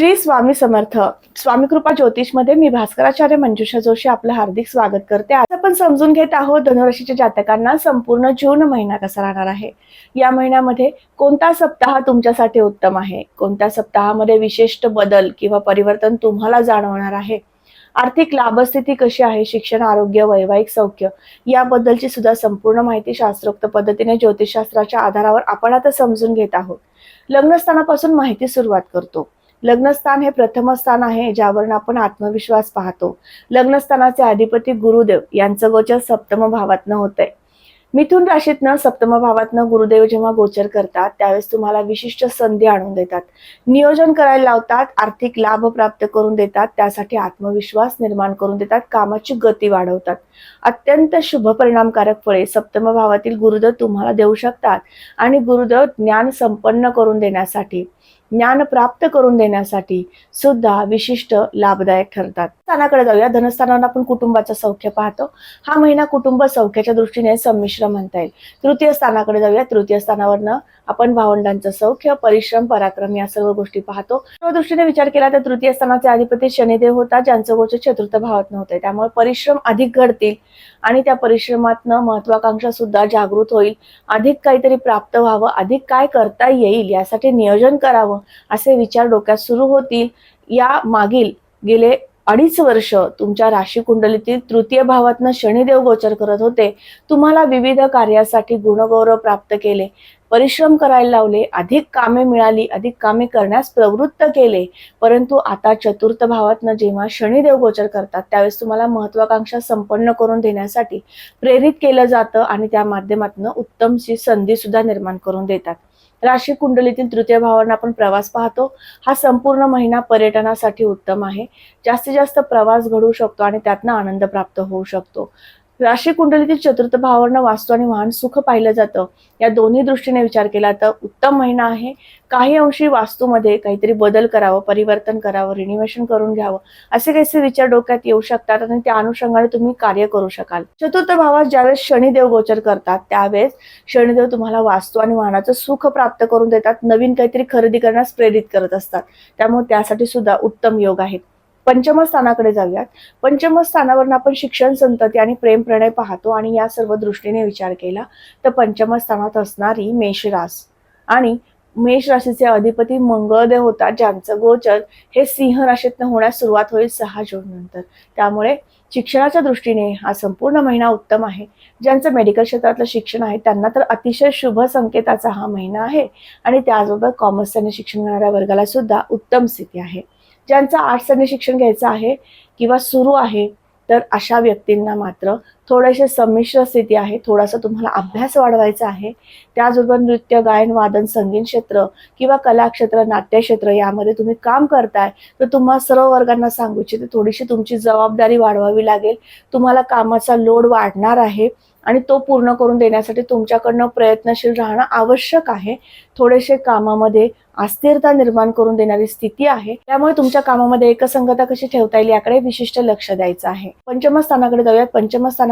श्री स्वामी समर्थ स्वामी कृपा ज्योतिषमध्ये मी भास्कराचार्य मंजुषा जोशी आपलं हार्दिक स्वागत करते. आज आपण समजून घेत आहोत धनुराशीच्या जातकांना संपूर्ण जून महिना कसा राहणार आहे? या महिन्यामध्ये कोणता सप्ताह तुमच्यासाठी उत्तम आहे? कोणत्या सप्ताहामध्ये विशिष्ट बदल किंवा परिवर्तन तुम्हाला जाणवणार आहे? आर्थिक लाभस्थिती कशी आहे? शिक्षण आरोग्य वैवाहिक सौख्य याबद्दलची सुद्धा संपूर्ण माहिती शास्त्रोक्त पद्धतीने ज्योतिषशास्त्राच्या आधारावर आपण आता समजून घेत आहोत. लग्नस्थानापासून माहिती सुरुवात करतो. लग्नस्थान हे प्रथम स्थान आहे ज्यावरून आपण आत्मविश्वास पाहतो. लग्नस्थानाचे अधिपती गुरुदेव यांचं गोचर सप्तम भावातनं होतंय. मिथुन राशीतनं सप्तम भावातनं गुरुदेव जेव्हा गोचर करतात त्यावेळेस तुम्हाला विशिष्ट संधी आणून देतात. नियोजन करायला लावतात आर्थिक लाभ प्राप्त करून देतात त्यासाठी आत्मविश्वास निर्माण करून देतात कामाची गती वाढवतात. अत्यंत शुभ परिणामकारक फळे सप्तम भावातील गुरुदेव तुम्हाला देऊ शकतात आणि गुरुदेव ज्ञान संपन्न करून देण्यासाठी ज्ञान प्राप्त करून देण्यासाठी सुद्धा विशिष्ट लाभदायक ठरतात. स्थानाकडे जाऊया. धनस्थानावर आपण कुटुंबाचं सौख्य पाहतो. हा महिना कुटुंब सौख्याच्या दृष्टीने संमिश्र म्हणता येईल. तृतीय स्थानाकडे जाऊया. तृतीय स्थानावरनं आपण भावंडांचं सौख्य परिश्रम पराक्रम या सर्व गोष्टी पाहतो. सर्व दृष्टीने विचार केला तर तृतीय स्थानाचे अधिपती शनिदेव होता ज्यांचं गोष्ट चतुर्थ भावात नव्हते. त्यामुळे परिश्रम अधिक घडतील आणि त्या परिश्रमातनं महत्वाकांक्षा सुद्धा जागृत होईल. अधिक काहीतरी प्राप्त व्हावं अधिक काय करता येईल यासाठी नियोजन करावं असे विचार डोक्यात सुरू होतील. या मागील गेले अडीच वर्ष तुमच्या राशी कुंडलीतील तृतीय भावातनं शनिदेव गोचर करत होते. तुम्हाला विविध कार्यासाठी गुणगौरव प्राप्त केले. परिश्रम करायला लावले. अधिक कामे मिळाली. अधिक कामे करण्यास प्रवृत्त केले. परंतु आता चतुर्थ भावातनं जेव्हा शनिदेव गोचर करतात त्यावेळेस तुम्हाला महत्वाकांक्षा संपन्न करून देण्यासाठी प्रेरित केलं जातं आणि त्या माध्यमातून उत्तमची संधी सुद्धा निर्माण करून देतात. राशी कुंडलीतील तृतीय भावांना आपण प्रवास पाहतो. हा संपूर्ण महिना पर्यटनासाठी उत्तम आहे. जास्तीत जास्त प्रवास घडू शकतो आणि त्यातनं आनंद प्राप्त होऊ शकतो. राशी कुंडलीतील चतुर्थ भावांना वास्तू आणि वाहन सुख पाहिलं जातं. या दोन्ही दृष्टीने विचार केला तर उत्तम महिना आहे. काही अंशी वास्तूमध्ये काहीतरी बदल करावं परिवर्तन करावं रिनिवेशन करून घ्यावं असे काहीसे विचार डोक्यात येऊ शकतात आणि त्या अनुषंगाने तुम्ही कार्य करू शकाल. चतुर्थ भावात ज्यावेळेस शनिदेव गोचर करतात त्यावेळेस शनिदेव तुम्हाला वास्तू आणि वाहनाचं सुख प्राप्त करून देतात नवीन काहीतरी खरेदी करण्यास प्रेरित करत असतात. त्यामुळे त्यासाठी सुद्धा उत्तम योग आहेत. पंचमस्थानाकडे जाऊयात. पंचमस्थानावरून आपण शिक्षण संतती आणि प्रेम प्रणय पाहतो आणि या सर्व दृष्टीने विचार केला तर पंचमस्थानात असणारी मेषरास आणि मेष राशीचे अधिपती मंगळदेव होता ज्यांचं गोचर हे सिंह राशीतनं होण्यास सुरुवात होईल सहा जून नंतर. त्यामुळे शिक्षणाच्या दृष्टीने हा संपूर्ण महिना उत्तम आहे. ज्यांचं मेडिकल क्षेत्रातलं शिक्षण आहे त्यांना तर अतिशय शुभ संकेताचा हा महिना आहे आणि त्याचबरोबर आणि शिक्षण घेणाऱ्या वर्गाला सुद्धा उत्तम स्थिती आहे. ज्यांचं आर्ट्सने शिक्षण घ्यायचं आहे किंवा सुरू आहे तर अशा व्यक्तींना मात्र थोडेसे संमिश्र स्थिती आहे थोडासा तुम्हाला अभ्यास वाढवायचा आहे त्याचबरोबर नृत्य गायन वादन संगीत क्षेत्र किंवा कलाक्षेत्र नाट्यक्षेत्र यामध्ये तुम्ही काम करताय तर तुम्हा सर्व वर्गांना सांगू इच्छिते थोडीशी तुमची जबाबदारी वाढवावी लागेल तुम्हाला कामाचा लोड वाढणार आहे आणि तो पूर्ण करून देण्यासाठी तुमच्याकडनं प्रयत्नशील राहणं आवश्यक आहे. थोडेसे कामामध्ये अस्थिरता निर्माण करून देणारी स्थिती आहे. त्यामुळे तुमच्या कामामध्ये एकसंगता कशी ठेवता येईल याकडे विशिष्ट लक्ष द्यायचं आहे. पंचमस्थानाकडे जाऊया जाऊयात.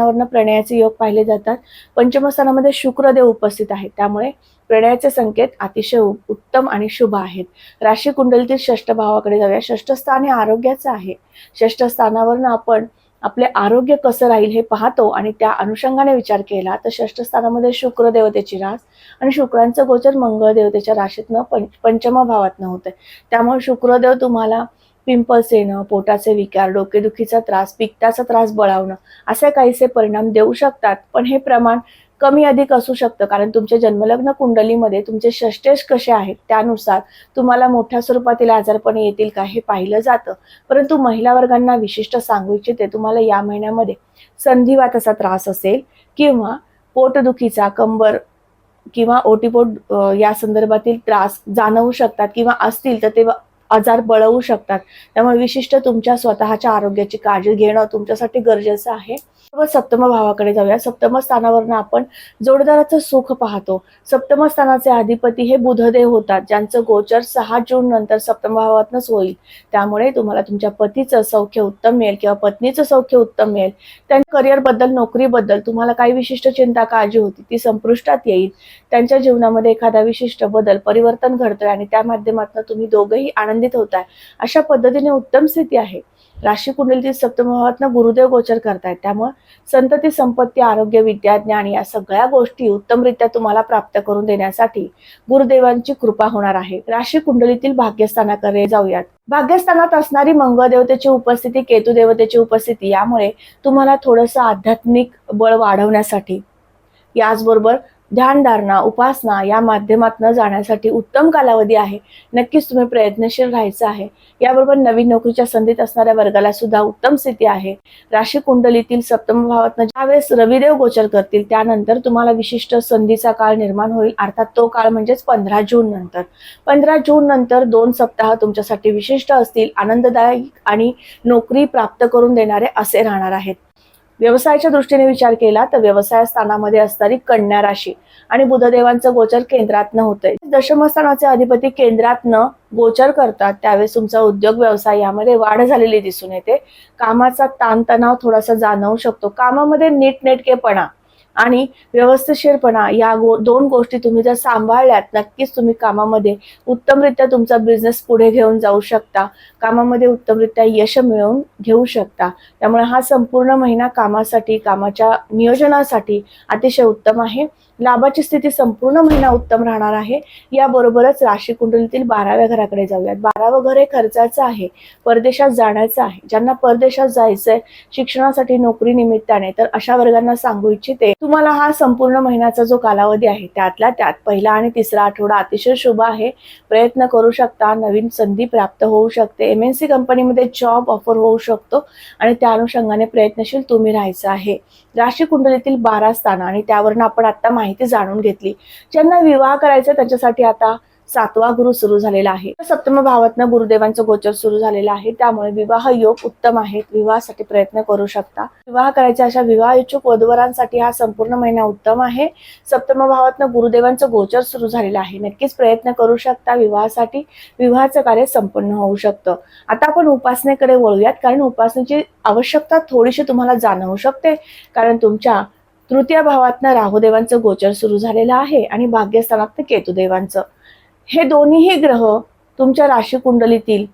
स्थानावरनं प्रणयाचे योग पाहिले जातात. पंचम स्थानामध्ये शुक्रदेव उपस्थित आहेत. त्यामुळे प्रणयाचे संकेत अतिशय उत्तम आणि शुभ आहेत. राशी कुंडलीतील षष्ठ भावाकडे जाऊया. षष्ठ स्थान हे आरोग्याचं आहे. षष्ठ स्थानावरनं आपण आपले आरोग्य कसं राहील हे पाहतो आणि त्या अनुषंगाने विचार केला तर षष्ठ स्थानामध्ये शुक्र देवतेची रास आणि शुक्रांचं गोचर मंगळ देवतेच्या राशीतनं पंच पंचमा भावातनं होतंय. त्यामुळे शुक्रदेव तुम्हाला पिंपल्स येणं पोटाचे विकार डोकेदुखीचा त्रास पित्ताचा त्रास बळावणं असे काहीसे परिणाम देऊ शकतात. पण हे प्रमाण कमी अधिक असू शकतं कारण तुमच्या जन्मलग्न कुंडलीमध्ये तुमचे षष्टेश कसे आहेत त्यानुसार तुम्हाला मोठ्या स्वरूपातील आजारपणे येतील का हे पाहिलं जातं. परंतु महिला वर्गांना विशिष्ट सांगू इच्छिते. तुम्हाला या महिन्यामध्ये संधिवाताचा त्रास असेल किंवा पोटदुखीचा कंबर किंवा ओटीपोट या संदर्भातील त्रास जाणवू शकतात किंवा असतील तर ते आजार बळवू शकतात. त्यामुळे विशिष्ट तुमच्या स्वतःच्या आरोग्याची काळजी घेणं तुमच्यासाठी गरजेचं आहे. व सप्तम भावाकडे जाऊया. सप्तम स्थानावरनं आपण जोडदाराचं सुख पाहतो. सप्तम स्थानाचे अधिपती हे बुधदेव होतात ज्यांचं गोचर सहा जून नंतर सप्तम भावातनच होईल. त्यामुळे तुम्हाला तुमच्या पतीचं सौख्य उत्तम मिळेल किंवा पत्नीचं सौख्य उत्तम मिळेल. त्यांच्या करिअरबद्दल नोकरीबद्दल तुम्हाला काही विशिष्ट चिंता काळजी होती ती संपुष्टात येईल. त्यांच्या जीवनामध्ये एखादा विशिष्ट बदल परिवर्तन घडतोय आणि त्या माध्यमातून तुम्ही दोघंही आनंद आनंदित होत आहे. अशा पद्धतीने उत्तम स्थिती आहे. राशी कुंडलीतील सप्तमभावातनं गुरुदेव गोचर करतायत. त्यामुळे संतती संपत्ती आरोग्य विद्या ज्ञान या सगळ्या गोष्टी उत्तमरित्या तुम्हाला प्राप्त करून देण्यासाठी गुरुदेवांची कृपा होणार आहे. राशी कुंडलीतील भाग्यस्थानाकडे जाऊयात. भाग्यस्थानात असणारी मंगळ देवतेची उपस्थिती केतू देवतेची उपस्थिती यामुळे तुम्हाला थोडंसं आध्यात्मिक बळ वाढवण्यासाठी. याचबरोबर ध्यानधारणा उपासना या माध्यमातून जाण्यासाठी उत्तम कालावधी आहे. नक्कीच तुम्ही प्रयत्नशील राहायचं आहे. याबरोबर नवीन नोकरीच्या संधीत असणाऱ्या वर्गाला सुद्धा उत्तम स्थिती आहे. राशी कुंडलीतील सप्तम भावातनं ज्यावेळेस रविदेव गोचर करतील त्यानंतर तुम्हाला विशिष्ट संधीचा काळ निर्माण होईल. अर्थात तो काळ म्हणजेच पंधरा जून नंतर. पंधरा जून नंतर दोन सप्ताह तुमच्यासाठी विशिष्ट असतील आनंददायक आणि नोकरी प्राप्त करून देणारे असे राहणार आहेत. व्यवसायाच्या दृष्टीने विचार केला तर व्यवसाय स्थानामध्ये असणारी कन्या राशी आणि बुधदेवांचं गोचर केंद्रातनं होतंय. दशमस्थानाचे अधिपती केंद्रातनं गोचर करतात. त्यावेळेस तुमचा उद्योग व्यवसाय यामध्ये वाढ झालेली दिसून येते. कामाचा ताणतणाव थोडासा जाणवू शकतो. कामामध्ये नीटनेटकेपणा आणि व्यवस्थिशीरपणा या गो दोन गोष्टी तुम्ही जर सांभाळल्यात नक्कीच तुम्ही कामामध्ये उत्तमरित्या तुमचा बिझनेस पुढे घेऊन जाऊ शकता. कामामध्ये उत्तमरित्या यश मिळवून घेऊ शकता. त्यामुळे हा संपूर्ण महिना कामासाठी कामाच्या नियोजनासाठी अतिशय उत्तम आहे. लाभाची स्थिती संपूर्ण महिना उत्तम राहणार आहे. याबरोबरच राशी कुंडलीतील बाराव्या घराकडे जाऊयात. बारावं घर हे खर्चाचं आहे. परदेशात जाण्याचं आहे. ज्यांना परदेशात जायचंय शिक्षणासाठी नोकरी निमित्ताने तर अशा वर्गांना सांगू इच्छिते. तुम्हाला हा संपूर्ण महिन्याचा जो कालावधी आहे त्यातल्या त्यात पहिला आणि तिसरा आठवडा अतिशय शुभ आहे. प्रयत्न करू शकता नवीन संधी प्राप्त होऊ शकते. एम एन सी कंपनीमध्ये जॉब ऑफर होऊ शकतो आणि त्या अनुषंगाने प्रयत्नशील तुम्ही राहायचं आहे. राशी कुंडलीतील बारा स्थान आणि त्यावरनं आपण आता माहिती जाणून घेतली. ज्यांना विवाह करायचा त्याच्यासाठी आता सातवा गुरु सुरू झालेला आहे. सप्तम भावातनं गुरुदेवांचं गोचर सुरू झालेलं आहे. त्यामुळे विवाह योग उत्तम आहेत. विवाहासाठी प्रयत्न करू शकता. विवाह करायच्या अशा विवाह इच्छुक वधवरांसाठी हा संपूर्ण महिना उत्तम आहे. सप्तम भावातनं गुरुदेवांचं गोचर सुरू झालेलं आहे. नक्कीच प्रयत्न करू शकता. विवाहासाठी विवाहाचं कार्य संपन्न होऊ शकतं. आता आपण उपासनेकडे वळूयात. कारण उपासनेची आवश्यकता थोडीशी तुम्हाला जाणवू शकते. कारण तुमच्या तृतीय भावातनं राहुदेवांचं गोचर सुरू झालेलं आहे आणि भाग्यस्थानात केतुदेवांचं. हे दोन्हीही ग्रह तुमच्या राशी कुंडलीतील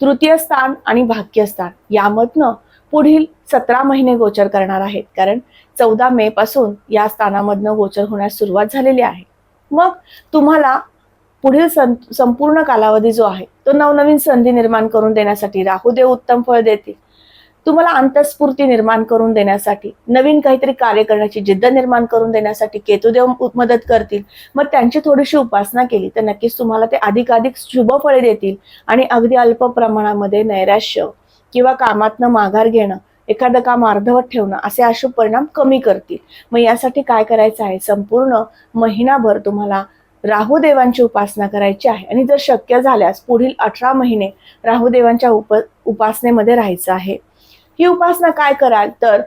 तृतीय स्थान आणि भाग्यस्थान यामधनं पुढील सतरा महिने गोचर करणार आहेत. कारण चौदा मे पासून या स्थानामधनं गोचर होण्यास सुरुवात झालेली आहे. मग तुम्हाला पुढील सं- संपूर्ण कालावधी जो आहे तो नवनवीन संधी निर्माण करून देण्यासाठी राहुदेव उत्तम फळ देतील. तुम्हाला अंतस्फूर्ती निर्माण करून देण्यासाठी नवीन काहीतरी कार्य करण्याची जिद्द निर्माण करून देण्यासाठी केतुदेव मदत करतील. मग त्यांची थोडीशी उपासना केली तर नक्कीच तुम्हाला ते अधिकाधिक शुभ फळे देतील. आणि अगदी अल्प प्रमाणामध्ये नैराश्य किंवा कामातनं माघार घेणं एखादं काम अर्धवट ठेवणं असे अशुभ परिणाम कमी करतील. मग यासाठी काय करायचं आहे? संपूर्ण महिनाभर तुम्हाला राहुदेवांची उपासना करायची आहे. आणि जर शक्य झाल्यास पुढील अठरा महिने राहुदेवांच्या उप उपासनेमध्ये राहायचं आहे. ही उपासना काय कराल? तर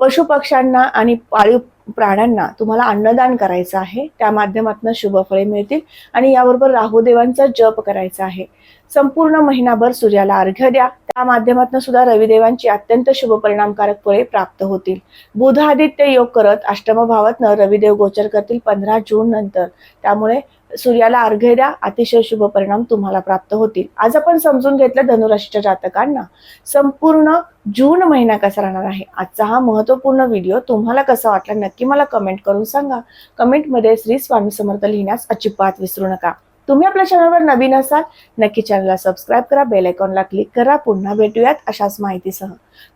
पशुपक्ष्यांना आणि पाळीव प्राण्यांना तुम्हाला अन्नदान करायचं आहे. त्या माध्यमातून शुभफळे मिळतील आणि याबरोबर राहुदेवांचा जप करायचा आहे. संपूर्ण महिनाभर सूर्याला अर्घ्य द्या. त्या माध्यमातून सुद्धा रविदेवांची अत्यंत शुभ परिणामकारक फळे प्राप्त होतील. बुध आदित्य योग करत अष्टम भावातनं रविदेव गोचर करतील पंधरा जून नंतर. त्यामुळे सूर्याला अर्घ्य द्या. अतिशय शुभ परिणाम तुम्हाला प्राप्त होतील. आज आपण समजून घेतलं धनुराशीच्या जातकांना. संपूर्ण जून महिना कसा राहणार आहे? आजचा हा महत्त्वपूर्ण व्हिडिओ तुम्हाला कसा वाटला नक्की मला कमेंट करून सांगा. कमेंटमध्ये श्री स्वामी समर्थ लिहिण्यास अजिबात विसरू नका. तुम्ही आपल्या चॅनलवर नवीन असाल नक्की चॅनलला सबस्क्राईब करा बेल आयकॉनला क्लिक करा पुन्हा भेटूयात अशाच माहितीसह.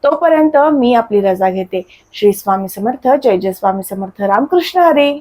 तोपर्यंत मी आपली रजा घेते. श्री स्वामी समर्थ जय जय स्वामी समर्थ रामकृष्ण हरी.